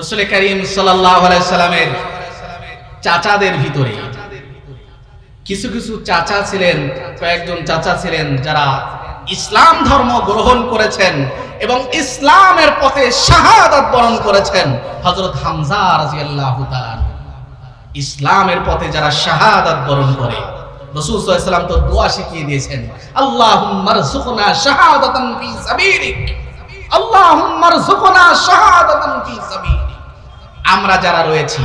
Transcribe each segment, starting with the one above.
রসুল করিম সাল্লামের চাচাদের ভিতরে কিছু কিছু চাচা ছিলেন, কয়েকজন চাচা ছিলেন যারা ইসলাম ধর্ম গ্রহণ করেছেন এবং ইসলামের পথে শাহাদাত বরণ করেছেন। হযরত হামজা ইসলামের পথে যারা শাহাদাত বরণ করে, রাসূল সাল্লাল্লাহু তো দোয়া শিখিয়ে দিয়েছেন, আল্লাহুম্মা রযুকনা আমরা যারা রয়েছি,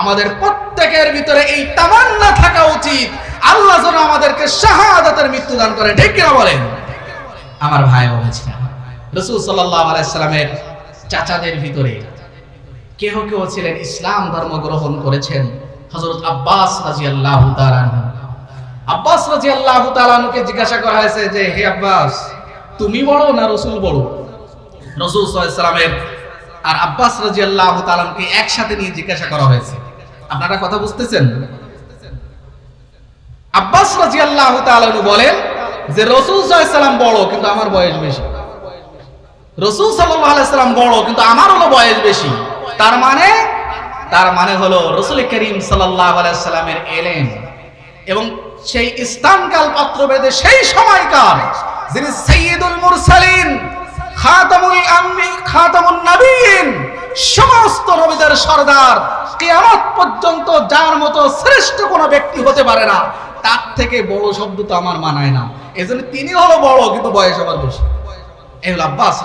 আমাদের প্রত্যেকের ভিতরে এই তামান্না থাকা উচিত। আল্লাহ যেন আমাদেরকে শাহাদাতের মৃত্যু দান করে, ঠিক কিনা বলেন? আমার ভাই বলেছে রসুল সাল্লাহ আলাইসালামের চাচাদের ভিতরে কেহ কেহ ছিলেন, ইসলাম ধর্ম গ্রহণ করেছেন হজরত আব্বাস রাজি আল্লাহ আব্বাস রাজি আল্লাহ জিজ্ঞাসা করা হয়েছে যে, হে আব্বাস, তুমি বড় না রসুল বড়? রসুল সাল্লামের আর আব্বাস রাজি আল্লাহ তালামকে একসাথে নিয়ে জিজ্ঞাসা করা হয়েছে। আপনারা কথা বুঝতেছেন? আব্বাস রাজি আল্লাহ তালানু বলেন যে রসুল সাল্লাম বড়, কিন্তু আমার বয়স বেশি। রসুল সাল্লাম বড়, কিন্তু আমার হলো বয়স বেশি। তার মানে তার মানে হলো রসুল করিম সাল্লামের এলেন এবং সেই ইস্তানকাল পত্র বেদে সেই সময়কার যিনি সৈয়দুল মুরসালিন সমস্ত সর্দার পর্যন্ত যার মতো শ্রেষ্ঠ কোনো ব্যক্তি হতে পারে না, তার থেকে বড় শব্দ তো আমার মানায় না। এজন্য তিনি হলো বড়, কিন্তু বয়স আমার বেশি। আব্বাস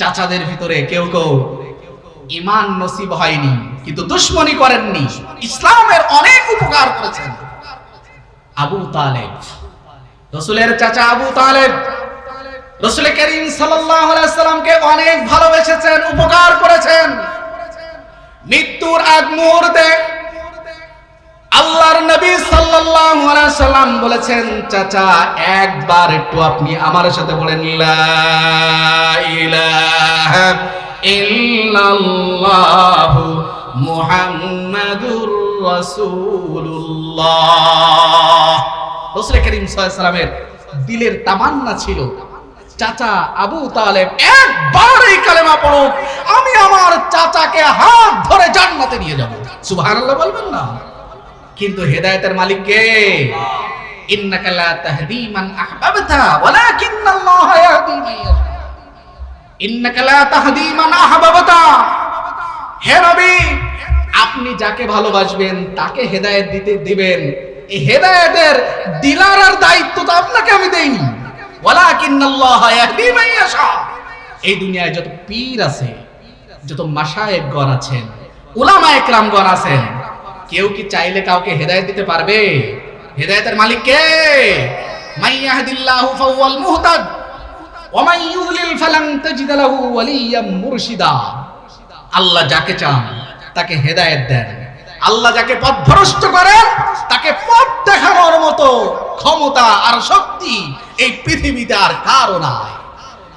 চাচাদের ভিতরে কেউ কেউ ইমান নসিব হয়নি, কিন্তু দুশ্মনী করেননি। ইসলামের অনেক উপকার করেছেন। আবু তালেব রসুলের চাচা আবু তালেব রসুল করিম সাল্লামকে অনেক ভালোবেসেছেন, উপকার করেছেন। মৃত্যুর আগ মুহূর্তে আল্লাহর নবী সাল্লাম বলেছেন, চাচা, একবার একটু আপনি আমার সাথে বলেন ইল্লাল্লাহু মুহাম্মাদুর রাসূলুল্লাহ। রাসূল করিম সাল্লামের দিলের তামান্না ছিল। চাচা আবু তালেব একবার এই কালেমা পড়ুক, আমি আমার চাচাকে হাত ধরে জান্নাতে নিয়ে যাব। সুবহানাল্লাহ বলবেন না। কিন্তু হেদায়েতের মালিক কে? ইন্নাকা লা তাহদি মান আহবাবতা, ওয়ালাকিন্নাল্লাহ ইয়াহদি মান ইন্নাকা লা তাহদি মান আহবাবতা। হে নবী, আপনি যাকে ভালোবাসবেন, তাকে হেদায়েত দিতে দিবেন। এই হেদায়েতের দিলারার দায়িত্ব তো আপনাকে আমি দেইনি। ওয়ালাকিন্নাল্লাহ ইয়াহদি মান ইয়াশা। এই দুনিয়ায় যত পীর আছে, যত মাশায়েখগণ আছেন, উলামা একরামগণ আছেন, কেউ কি চাইলে কাউকে হেদায়েত দিতে পারবে? হেদায়েতের মালিক কে? মাই ইয়াহদিল্লাহু ফাওয়াল মুহতাদ, ওয়া মান ইউদ্লিল ফালান তাজিদ লাহু ওয়ালিয়াম মুরশিদা। আল্লাহ যাকে চান, তাকে হেদায়েত দেন। আল্লাহ যাকে পথভ্রষ্ট করেন তাকে পথ দেখানোর মতো ক্ষমতা আর শক্তি এই পৃথিবীতে আর কারও নাই।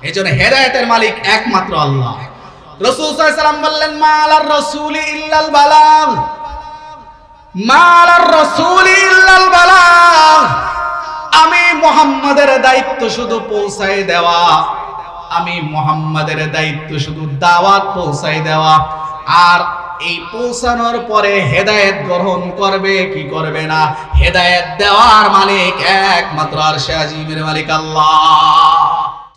এই জন্য হেদায়েতের মালিক একমাত্র আল্লাহ। রসুল সাল্লাম বললেন, মালার রসুল ইল্লাল বালাগ। মালার রসুল ইল্লাল বালাগ। আমি মোহাম্মদের দায়িত্ব শুধু পৌঁছাই দেওয়া। আমি মোহাম্মদের দায়িত্ব শুধু দাওয়াত পৌঁছাই দেওয়া। আর এই পৌঁছানোর পরে হেদায়েত গ্রহণ করবে, কি করবে না? হেদায়েত দেওয়ার মালিক একমাত্র আর আজিমের মালিক আল্লাহ।